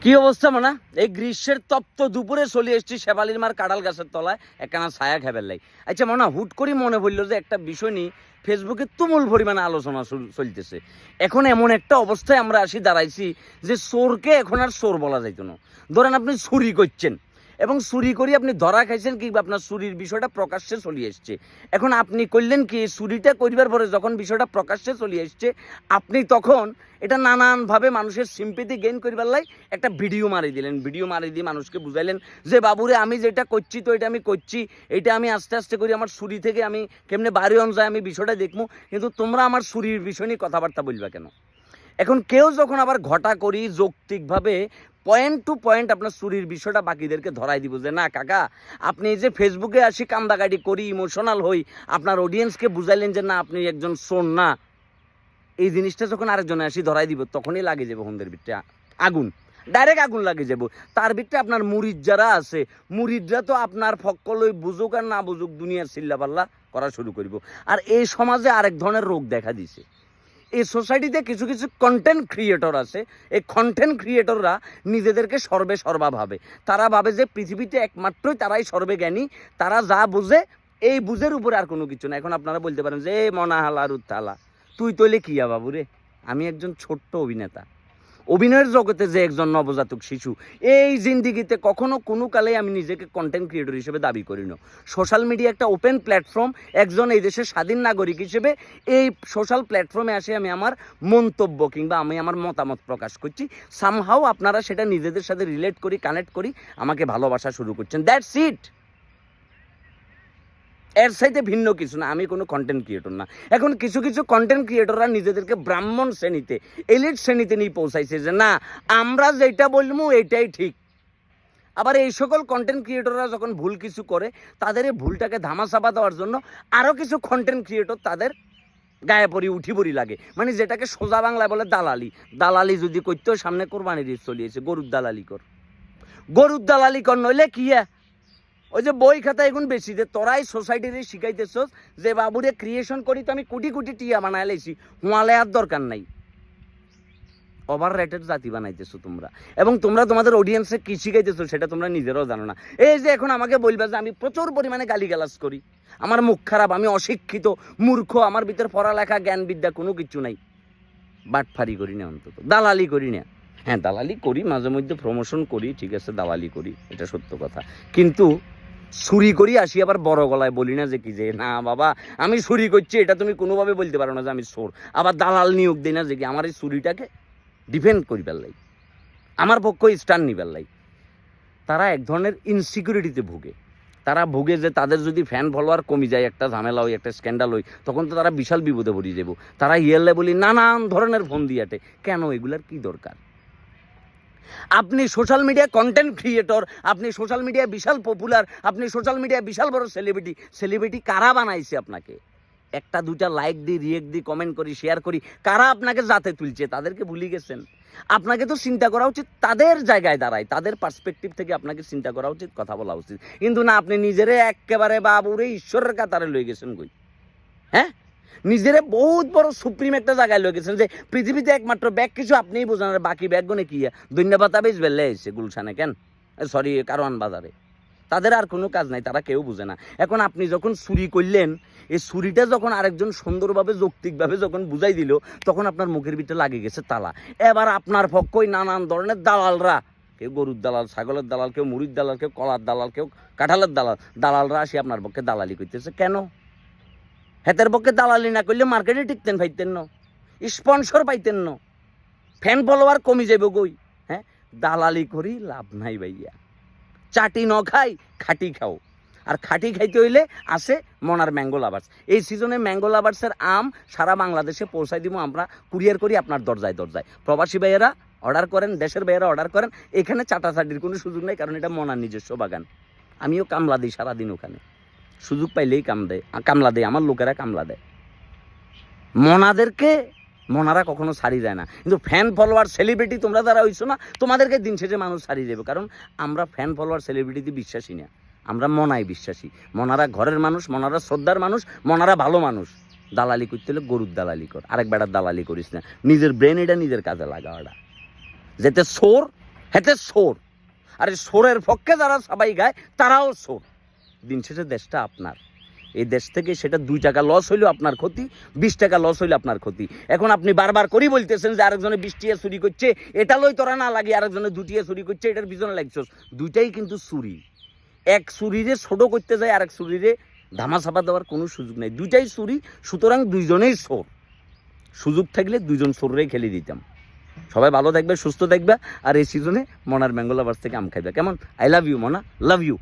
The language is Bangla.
কি অবস্থা মানা? এই গ্রীষ্মের তপ্ত দুপুরে চলে এসছি শেবালির মার কাঁড়াল গাছের তলায়, একখানা ছায়া খেবের লাই। আচ্ছা মানা, হুট করি মনে পড়ল যে একটা বিষয় নিয়ে ফেসবুকে তুমুল পরিমাণে আলোচনা চল- চলতেছে। এখন এমন একটা অবস্থায় আমরা আসি, দাঁড়াইছি যে সোরকে এখন আর সোর বলা যাইতো না। ধরেন আপনি চুরি করছেন। এবং চুরি করি আপনি ধরা খাইছেন কি আপনার চুরির বিষয়টা প্রকাশ্যে চলে এসছে এখন আপনি করলেন কি, চুরিটা করিবার পরে যখন বিষয়টা প্রকাশ্যে চলে এসছে আপনি তখন এটা নানানভাবে মানুষের সিম্পেথি গেইন করিবার লাই একটা ভিডিও মারি দিলেন। ভিডিও মারি দিয়ে মানুষকে বুঝাইলেন যে, বাবুরে, আমি যেটা করছি তো এটা আমি করছি। এটা আমি আস্তে আস্তে করি, আমার ছুরি থেকে আমি কেমনে বাড়ি অন যায়, আমি বিষয়টা দেখব কিন্তু তোমরা আমার ছুরির বিষয় নিয়ে কথাবার্তা বলবা কেন? এখন কেউ যখন আবার ঘটা করি, যৌক্তিকভাবে পয়েন্ট টু পয়েন্ট আপনার চুরির বিষয়টা বাকিদেরকে ধরাই দিব যে, না, কাকা, আপনি এই যে ফেসবুকে আসি কান্দাকাটি করি ইমোশনাল হই, আপনার অডিয়েন্সকে বুঝাইলেন যে, না, আপনি একজন শোন না। এই জিনিসটা যখন আরেকজনে আসি ধরাই দিব, তখনই লাগে যাবে হন্দের ভিতরে আগুন। ডাইরেক্ট আগুন লাগে যাব। তার ভিতরে আপনার মুরিদ যারা আছে, মুরিদরা তো আপনার ফক্কলই বুঝুক আর না বুঝুক দুনিয়ার চিল্লাপাল্লা করা শুরু করিব। আর এই সমাজে আরেক ধরনের রোগ দেখা দিছে। এই সোসাইটিতে কিছু কিছু কন্টেন্ট ক্রিয়েটর আছে। এই কন্টেন্ট ক্রিয়েটররা নিজেদেরকে সর্বে সর্বা ভাবে। তারা ভাবে যে পৃথিবীতে একমাত্রই তারাই সর্বে জ্ঞানী। তারা যা বুঝে, এই বুঝের উপরে আর কোনো কিছু না। এখন আপনারা বলতে পারেন যে, এ মনাহালা রুত্তালা তুই তৈলে কিয়া বাবু রে? আমি একজন ছোট্ট অভিনেতা। অভিনয়ের জগতে যে একজন নবজাতক শিশু, এই জিন্দিগিতে কখনো কোনো কালে আমি নিজেকে কন্টেন্ট ক্রিয়েটর হিসেবে দাবি করি না। সোশ্যাল মিডিয়া একটা ওপেন প্ল্যাটফর্ম একজন এই দেশের স্বাধীন নাগরিক হিসেবে এই সোশ্যাল প্ল্যাটফর্মে আসে আমি আমার মন্তব্য কিংবা আমি আমার মতামত প্রকাশ করছি। সামহাও আপনারা সেটা নিজেদের সাথে রিলেট করি কানেক্ট করি, আমাকে ভালোবাসা শুরু করছেন। দ্যাটস ইট এর সাইতে ভিন্ন কিছু না, আমি কোনো কন্টেন্ট ক্রিয়েটর না। এখন কিছু কিছু কন্টেন্ট ক্রিয়েটররা নিজেদেরকে ব্রাহ্মণ শ্রেণীতে এলিট শ্রেণীতে নিয়ে পৌঁছাইছে যে, না, আমরা যেটা বলব এটাই ঠিক। আবার এই সকল কন্টেন্ট ক্রিয়েটররা যখন ভুল কিছু করে, তাদের এই ভুলটাকে ধামাচাপা দেওয়ার জন্য আরও কিছু কন্টেন্ট ক্রিয়েটর তাদের গায়ে পরি, উঠি পরি লাগে। মানে যেটাকে সোজা বাংলায় বলে দালালি। দালালি যদি করতেও সামনে কোরবানির চলিয়েছে, গরুর দালালি কর। গরুর দালালি কর, নইলে কি হ্যাঁ? ওই যে বই খাতা এখন বেশি, যে তোরাই সোসাইটির শিখাইতেছস যে বাবুরে ক্রিয়েশন করি তো আমি কোটি কোটি টিয়া বানায় লাইছি, হুঁয়ালে আর দরকার নাই। ওভার রেটেড জাতি বানাইতেছো তোমরা। এবং তোমরা তোমাদের অডিয়েন্সে কি শিখাইতেছো সেটা তোমরা নিজেরাও জানো না। এই যে এখন আমাকে বলবে যে আমি প্রচুর পরিমাণে গালিগালাজ করি। আমার মুখ খারাপ, আমি অশিক্ষিত, মূর্খ, আমার ভিতর পড়ালেখা জ্ঞান বিদ্যা কোনো কিছু নাই। বাটফারি করি না অন্তত, দালালি করি না। হ্যাঁ দালালি করি, মাঝে মধ্যে প্রমোশন করি, ঠিক আছে, দালালি করি, এটা সত্য কথা। কিন্তু চুরি করি আসি আবার বড় গলায় বলি না যে কি যে, না বাবা, আমি চুরি করছি, এটা তুমি কোনোভাবে বলতে পারো না যে আমি চোর আবার দালাল নিয়োগ দিই না যে কি, আমার এই চুরিটাকে ডিফেন্ড করি পেলাই আমার পক্ষ স্টান নি পেলাই তারা এক ধরনের ইনসিকিউরিটিতে ভুগে। তারা ভুগে যে তাদের যদি ফ্যান ফলোয়ার কমে যায়, একটা ঝামেলা হয়, একটা স্ক্যান্ডাল হয়, তখন তো তারা বিশাল বিপদে পড়ে যাব তারা ইয়েলে বলি, নানান ধরনের ফোন দিয়াটে কেন? এগুলার কি দরকার? আপনি সোশ্যাল মিডিয়া কন্টেন্ট ক্রিয়েটর আপনি সোশ্যাল মিডিয়া বিশাল পপুলার আপনি সোশ্যাল মিডিয়া বিশাল বড় সেলিব্রিটি সেলিব্রিটি কারা বানাইছে আপনাকে? একটা দুটা লাইক দিই রিয়েক্ট দিই কমেন্ট করি শেয়ার করি। কারা আপনাকে যাতে তুলছে? তাদেরকে ভুলে গেছেন। আপনাকে তো চিন্তা করা উচিত, তাদের জায়গায় দাঁড়ায়। তাদের পার্সপেক্টিভ থেকে আপনাকে চিন্তা করা উচিত, কথা বলা উচিত। কিন্তু না, আপনি নিজেরে একেবারে বাবুরে ঈশ্বরের কাতারে লয়ে গেছেন কই? হ্যাঁ? নিজেরে বহুত বড় সুপ্রিম একটা জায়গায় লয়ে গেছেন যে পৃথিবীতে একমাত্র ব্যাগ কিছু আপনিই বোঝান আর বাকি ব্যাগগুলো কি? ধন্যবাদ বেশ বেলে এসে গুলশানে কেন? সরি কারওয়ান বাজারে তাদের আর কোনো কাজ নাই, তারা কেউ বুঝে না। এখন আপনি যখন চুরি করলেন, এই চুরিটা যখন আরেকজন সুন্দরভাবে, যৌক্তিকভাবে যখন বুঝাই দিল, তখন আপনার মুখের ভিতরে লাগে গেছে তালা। এবার আপনার পক্ষই নানান ধরনের দালালরা, কেউ গরুর দালাল, ছাগলের দালাল, কেউ মুড়ির দালাল, কেউ কলার দালাল, কেউ কাঁঠালের দালাল, দালালরা আসি আপনার পক্ষে দালালি করতেছে। কেন? হেতের পক্ষে দালালি না করলে মার্কেটে টিকতেন পাইতেন না। স্পন্সর পাইতেন না। ফ্যান ফলোয়ার কমে যাবে গই হ্যাঁ? দালালি করি লাভ নাই ভাইয়া। চাটি ন খাই, খাটি খাও। আর খাটি খাইতে হইলে আসে মনার ম্যাঙ্গো লাভার্স। এই সিজনে ম্যাঙ্গো লাভার্সের আম সারা বাংলাদেশে পৌঁছাই দিব আমরা কুরিয়ার করি আপনার দরজায় দরজায়। প্রবাসী ভাইয়েরা, অর্ডার করেন, দেশের ভাইয়েরা অর্ডার করেন, এখানে চাটাচাটির কোনো সুযোগ নেই, কারণ এটা মনার নিজস্ব বাগান। আমিও কামলা দিই সারাদিন ওখানে। সুযোগ পাইলেই কাম দেয় কামলা দেয়, আমার লোকেরা কামলা দেয়। মনাদেরকে, মনারা কখনো ছাড়ি যায় না। কিন্তু ফ্যান ফলোয়ার সেলিব্রিটি তোমরা যারা হইছো না, তোমাদেরকে দিন শেষে মানুষ ছাড়িয়ে যাবে কারণ আমরা ফ্যান ফলোয়ার সেলিব্রিটিতে বিশ্বাসী না। আমরা মনায় বিশ্বাসী। মনারা ঘরের মানুষ, মনারা শ্রদ্ধার মানুষ, মনারা ভালো মানুষ। দালালি করতে হলে গরুর দালালি কর। আরেক বেড়ার দালালি করিস না। নিজের ব্রেন এটা নিজের কাজে লাগা ওটা যেতে সোর, হেতে সোর। আর সোরের পক্ষে যারা সবাই গায়, তারাও সোর। দিন শেষে দেশটা আপনার। এই দেশ থেকে সেটা দুই টাকা লস হইলেও আপনার ক্ষতি, বিশ টাকা লস হইলে আপনার ক্ষতি। এখন আপনি বারবার করেই বলতেছেন যে আরেকজনে বিশ টিয়া চুরি করছে, এটা লই তোরা না লাগে আরেকজনে দুটিয়া চুরি করছে, এটার পিছনে লাগছস। দুইটাই কিন্তু চুরি। এক চুরিরে ছোট করতে যায়, আরেক চুরিরে ধামাচাপা দেওয়ার কোনো সুযোগ নেই। দুইটাই চুরি, সুতরাং দুইজনেই চোর। সুযোগ থাকলে দুইজন চোররেই খেলে দিতাম। সবাই ভালো থাকবে, সুস্থ থাকবে, আর এই সিজনে মনার ম্যাঙ্গো লাভার্স থেকে আম খাইবে। কেমন? আই লাভ ইউ মনা। Love you